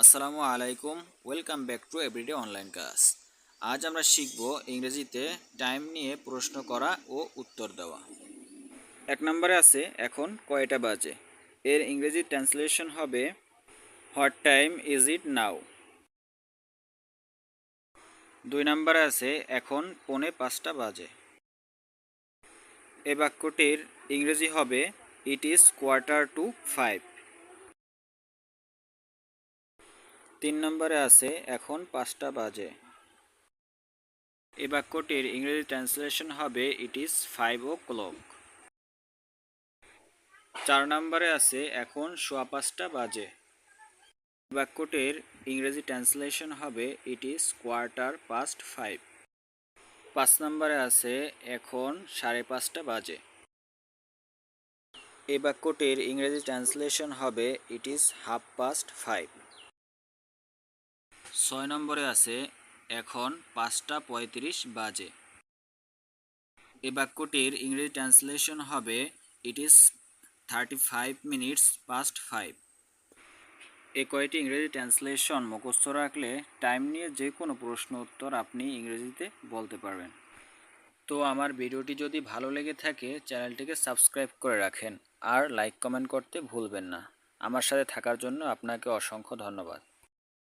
আসসালামু আলাইকুম, welcome back to everyday online class. আজ আমরা শিখব ইংরেজিতে টাইম নিয়ে প্রশ্ন করা ও উত্তর দেওয়া। এক নম্বরে আছে, এখন কয়টা বাজে? এর ইংরেজি ট্রান্সলেশন হবে, what time is it now? দুই নম্বরে আছে, এখন পৌনে পাঁচটা বাজে। এ বাক্যটির ইংরেজি হবে, it is quarter to five. তিন নম্বরে আছে, এখন পাঁচটা বাজে। এই বাক্যটির ইংরেজি ট্রান্সলেশন হবে it is five o'clock চার নম্বরে আছে, এখন সোয়া পাঁচটা বাজে। বাক্যটির ইংরেজি ট্রান্সলেশন হবে it is quarter past five পাঁচ নম্বরে আছে, এখন সাড়ে পাঁচটা বাজে। এই বাক্যটির ইংরেজি ট্রান্সলেশন হবে it is half past five ছয় নম্বরে আছে, এখন পাঁচটা পঁয়ত্রিশ বাজে। এই বাক্যটির ইংরেজি ট্রান্সলেশন হবে it is thirty five minutes past five এ কয়টি ইংরেজি ট্রান্সলেশন মুখস্থ রাখলে টাইম নিয়ে যে কোনো প্রশ্ন উত্তর আপনি ইংরেজিতে বলতে পারবেন। তো আমার ভিডিওটি যদি ভালো লেগে থাকে, চ্যানেলটিকে সাবস্ক্রাইব করে রাখেন আর লাইক কমেন্ট করতে ভুলবেন না। আমার সাথে থাকার জন্য আপনাকে অসংখ্য ধন্যবাদ।